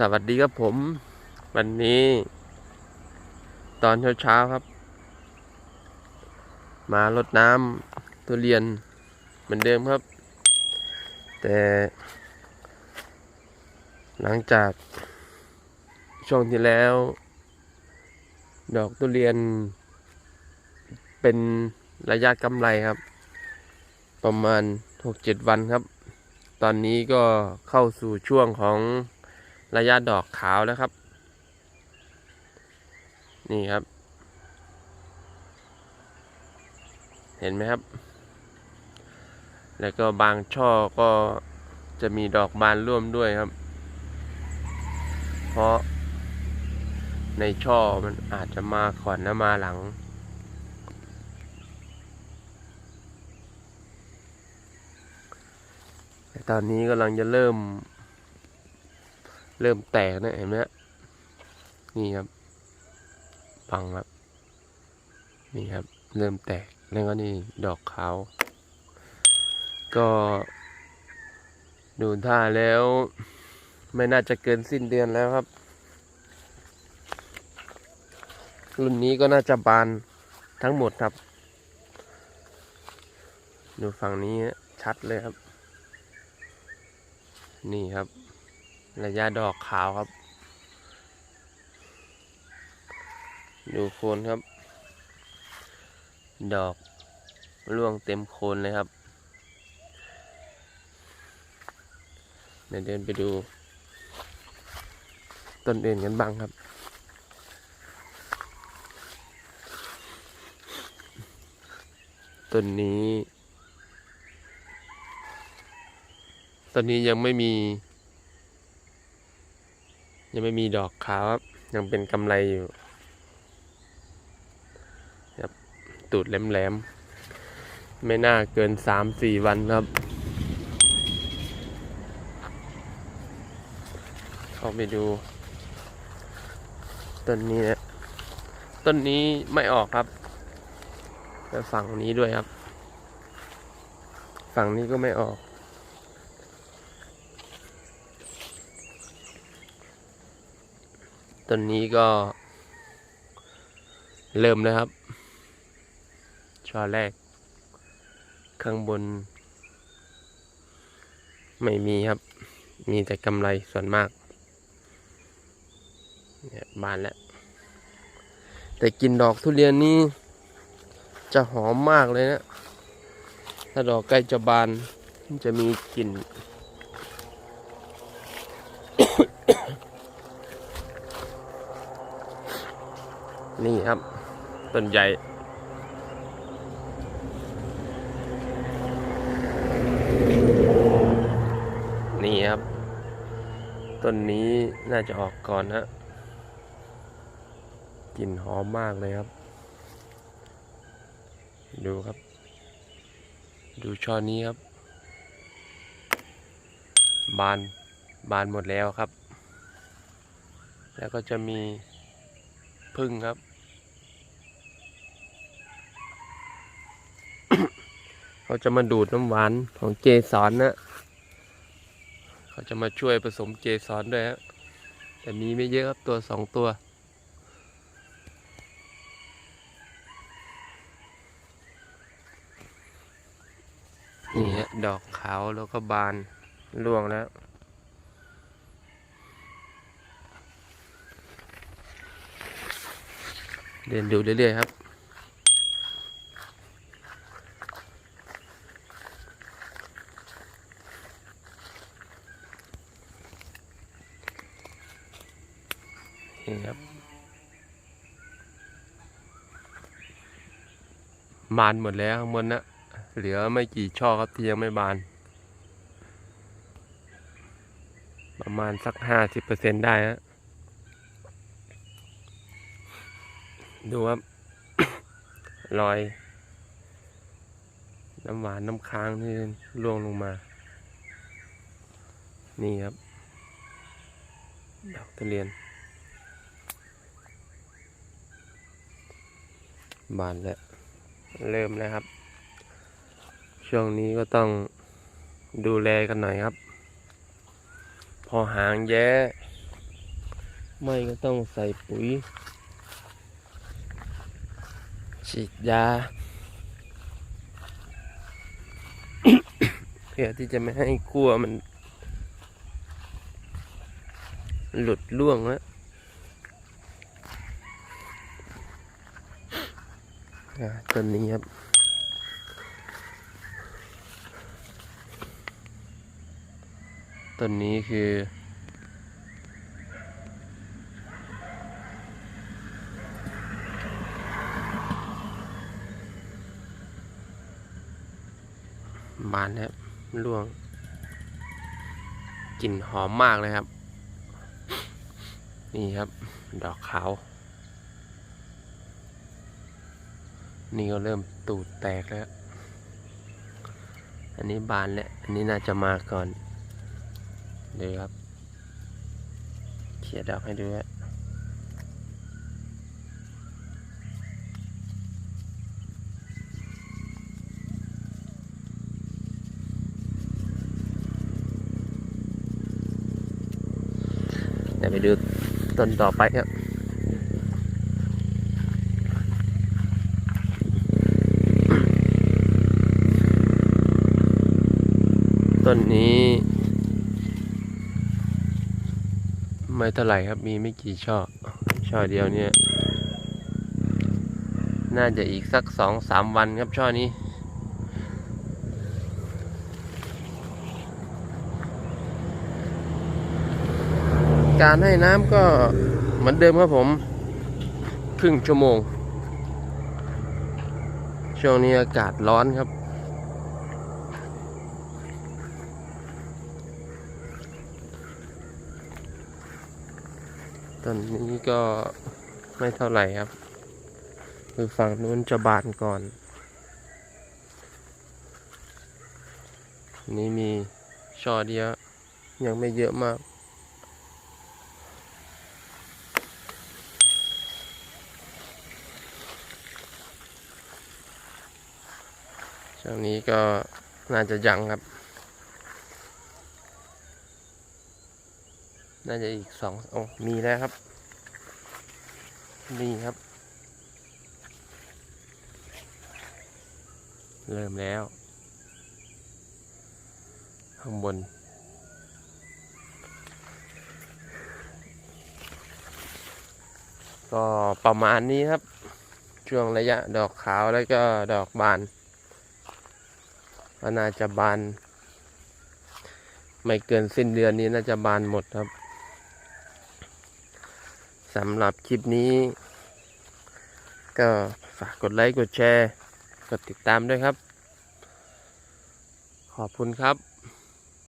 สวัสดีครับผม วันนี้ ตอนเช้าๆครับ มารดน้ำทุเรียนเหมือนเดิมครับ แต่ หลังจากช่วงที่แล้ว ดอกทุเรียน เป็นระยะกำไรครับ ประมาณ 6-7 วันครับ ตอนนี้ก็เข้าสู่ช่วงของ ระยะดอกขาวแล้วครับ นี่ครับ เห็นไหมครับ แล้วก็บางช่อก็จะมีดอกบานร่วมด้วยครับ เพราะในช่อมันอาจจะมาก่อนและมาหลังแต่ตอนนี้กำลังจะเริ่ม เริ่มแตกนะเห็นไหมฮะนี่ครับฟังครับ นี่ครับ เริ่มแตกแล้วก็นี่ดอกขาว ก็ดูท่าแล้ว ไม่น่าจะเกินสิ้นเดือนแล้วครับ รุ่นนี้ก็น่าจะบานทั้งหมดครับ ดูฝั่งนี้ชัดเลยครับ นี่ครับ ระยะดอกขาวครับ ดูโคนครับ ดอกร่วงเต็มโคนเลยครับ เดี๋ยวเดินไปดู ต้นอื่นกันบ้างครับต้นนี้ต้นนี้ยังไม่มี ยังไม่มีดอกขาวครับ ยังเป็นกำไรอยู่ครับตูดแหลมๆ ไม่น่าเกินสามสี่วันครับ เข้าไปดู ต้นนี้นะต้นนี้ไม่ออกครับแต่ฝั่งนี้ด้วยครับ ฝั่งนี้ก็ไม่ออก ต้นนี้ก็เริ่มแล้วครับ ช่อแรก ข้างบน ไม่มีครับ มีแต่กำไรส่วนมากเนี่ยบานแล้ว แต่กลินดอกทุเรียนนี่จะหอมมากเลยนะ ถ้าดอกใกล้จะบานจะมีกลิ่น นี่ครับ ต้นใหญ่นี่ครับ ต้นนี้น่าจะออกก่อนฮะกลิ่นหอมมากเลยครับ ดูครับ ดูช่อนี้ครับ บานบานหมดแล้วครับ แล้วก็จะมี พึ่งครับ เขาจะมาดูดน้ำหวานของเจสอนนะ เขาจะมาช่วยผสมเจสอนด้วยฮะแต่มีไม่เยอะครับตัวสองตัวนี่ฮะดอกขาวแล้วก็บานร่วงแล้ว เดินดูเรื่อยๆครับ นี่ครับ บานหมดแล้วข้างบนนะ เหลือไม่กี่ช่อครับที่ยังไม่บาน ประมาณสักห้าสิบเปอร์เซ็นได้ฮะ ดูครับรอย น้ำหวานน้ำค้างที่ร่วงลงมา นี่ครับดอกทุเรียน บานแล้ว เริ่มแล้วครับ ช่วงนี้ก็ต้องดูแลกันหน่อยครับ พอหางแย้ ไม่ก็ต้องใส่ปุ๋ย ฉีดยา เพื่อที่จะไม่ให้กลัวมัน หลุดล่วงแล้วอ่าต้นนี้ครับต้นนี้คือ บานแล้วล่วงกลิ่นหอมมากเลยครับ นี่ครับ ดอกขาว นี่ก็เริ่มตูดแตกแล้ว อันนี้บานแล้ว อันนี้น่าจะมาก่อน เดี๋ยวครับ เขียดอกให้ดูฮะเดี๋ยวไปดูต้นต่อไปครับต้นนี้ ไม่เท่าไหร่ครับมีไม่กี่ช่อ ช่อเดียวเนี่ย น่าจะอีกสักสองสามวันครับช่อนี้ การให้น้ำก็เหมือนเดิมครับผม ครึ่งชั่วโมง ช่วงนี้อากาศร้อนครับต้นนี้ก็ไม่เท่าไหร่ครับ คือฝั่งนู้นจะบานก่อนนนี้มีช่อเดียวยังไม่เยอะมาก ช่วงนี้ก็น่าจะยังครับ น่าจะอีกสองโอ้มีแล้วครับ นี่ครับ เริ่มแล้ว ข้างบนก็ประมาณนี้ครับ ช่วงระยะดอกขาวแล้วก็ดอกบาน ก็น่าจะบาน ไม่เกินสิ้นเดือนนี้น่าจะบานหมดครับสำหรับคลิปนี้ ก็ฝากกดไลค์กดแชร์ กดติดตามด้วยครับ ขอบคุณครับ